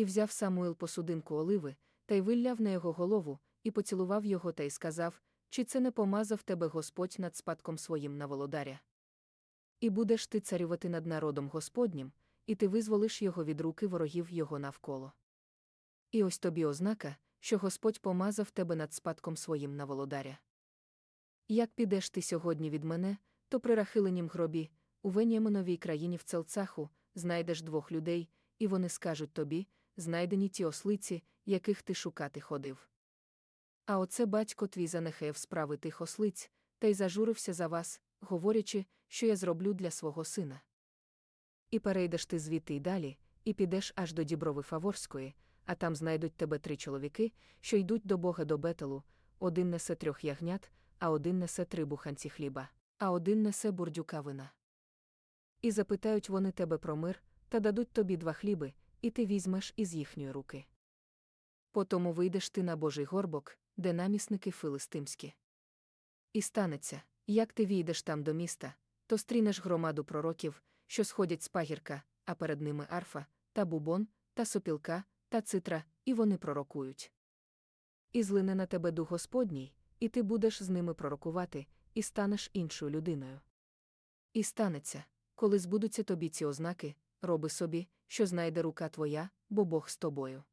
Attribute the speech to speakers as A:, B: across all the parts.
A: І взяв Самуїл посудинку оливи, та й вилляв на його голову, і поцілував його та й сказав, чи це не помазав тебе Господь над спадком своїм на володаря? І будеш ти царювати над народом Господнім, і ти визволиш його від руки ворогів його навколо. І ось тобі ознака, що Господь помазав тебе над спадком своїм на володаря. Як підеш ти сьогодні від мене, то при рахиленім гробі, у Веніаминовій країні в Целцаху, знайдеш двох людей, і вони скажуть тобі, знайдені ті ослиці, яких ти шукати ходив. А оце батько твій занехаєв справи тих ослиць, та й зажурився за вас, говорячи, що я зроблю для свого сина. І перейдеш ти звідти й далі, і підеш аж до Діброви Фаворської, а там знайдуть тебе три чоловіки, що йдуть до Бога до Бетелу, один несе трьох ягнят, а один несе три буханці хліба, а один несе бурдюка вина. І запитають вони тебе про мир, та дадуть тобі два хліби, і ти візьмеш із їхньої руки. Потому вийдеш ти на Божий горбок, де намісники филистимські. І станеться, як ти війдеш там до міста, то стрінеш громаду пророків, що сходять з пагірка, а перед ними арфа, та бубон, та сопілка, та цитра, і вони пророкують. І злине на тебе дух Господній, і ти будеш з ними пророкувати, і станеш іншою людиною. І станеться, коли збудуться тобі ці ознаки, роби собі, що знайде рука твоя, бо Бог з тобою.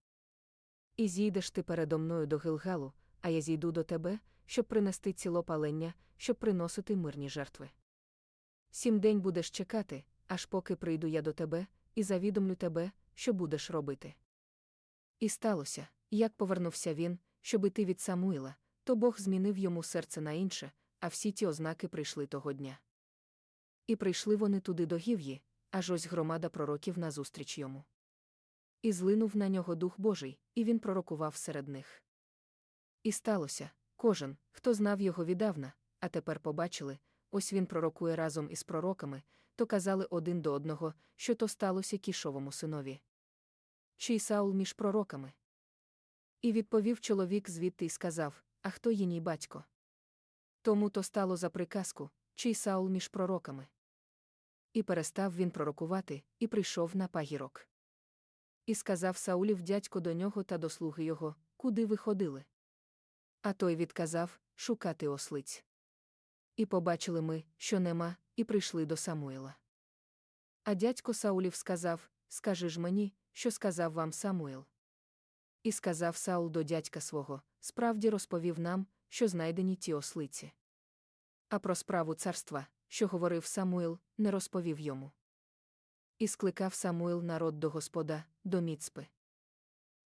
A: І зійдеш ти передо мною до Гилгалу, а я зійду до тебе, щоб принести цілопалення, щоб приносити мирні жертви. Сім день будеш чекати, аж поки прийду я до тебе, і завідомлю тебе, що будеш робити. І сталося, як повернувся він, щоб іти від Самуїла, то Бог змінив йому серце на інше, а всі ті ознаки прийшли того дня. І прийшли вони туди до гів'ї, аж ось громада пророків назустріч йому. І злинув на нього Дух Божий, і він пророкував серед них. І сталося, кожен, хто знав його віддавна, а тепер побачили, ось він пророкує разом із пророками, то казали один до одного, що то сталося кішовому синові. Чий Саул між пророками? І відповів чоловік звідти й сказав: А хто їній батько? Тому то стало за приказку, чий Саул між пророками. І перестав він пророкувати, і прийшов на пагірок. І сказав Саулів дядько до нього та до слуги його, куди ви ходили. А той відказав шукати ослиць. І побачили ми, що нема, і прийшли до Самуїла. А дядько Саулів сказав Скажи ж мені, що сказав вам Самуїл. І сказав Саул до дядька свого справді розповів нам, що знайдені ті ослиці. А про справу царства, що говорив Самуїл, не розповів йому. І скликав Самуїл народ до Господа, до Міцпи.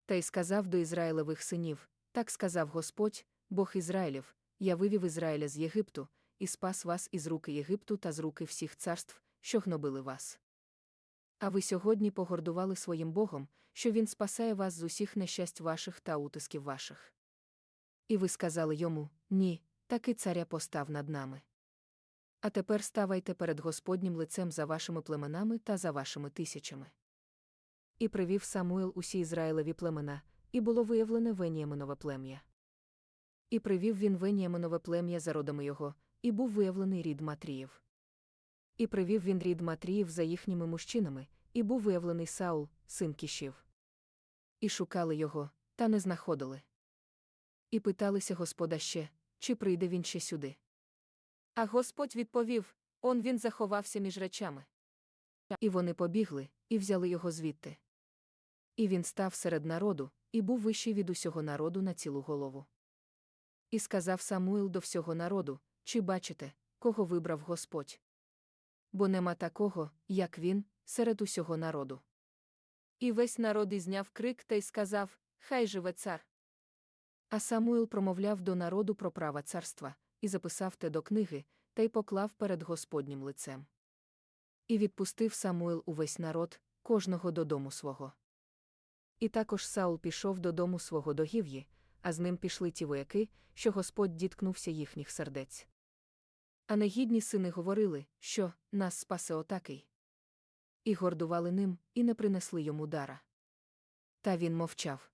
A: Та й сказав до Ізраїлевих синів так сказав Господь, Бог Ізраїлів, я вивів Ізраїля з Єгипту, і спас вас із руки Єгипту та з руки всіх царств, що гнобили вас. А ви сьогодні погордували своїм Богом, що Він спасає вас з усіх нещасть ваших та утисків ваших. І ви сказали йому Ні, таки царя постав над нами. А тепер ставайте перед Господнім лицем за вашими племенами та за вашими тисячами. І привів Самуїл усі Ізраїлеві племена, і було виявлене Веніаминове плем'я. І привів він Веніаминове плем'я за родами його, і був виявлений рід Матріїв. І привів він рід Матріїв за їхніми мужчинами, і був виявлений Саул, син Кішів. І шукали його, та не знаходили. І питалися Господа ще, чи прийде він ще сюди. А Господь відповів он він заховався між речами. І вони побігли, і взяли його звідти. І він став серед народу, і був вищий від усього народу на цілу голову. І сказав Самуїл до всього народу Чи бачите, кого вибрав Господь? Бо нема такого, як він, серед усього народу. І весь народ ізняв крик та й сказав Хай живе цар. А Самуїл промовляв до народу про права царства, і записав те до книги, та й поклав перед Господнім лицем. І відпустив Самуїл увесь народ, кожного додому свого. І також Саул пішов додому свого до Гів'ї, а з ним пішли ті вояки, що Господь діткнувся їхніх сердець. А негідні сини говорили, що нас спасе отакий. І гордували ним, і не принесли йому дара. Та він мовчав.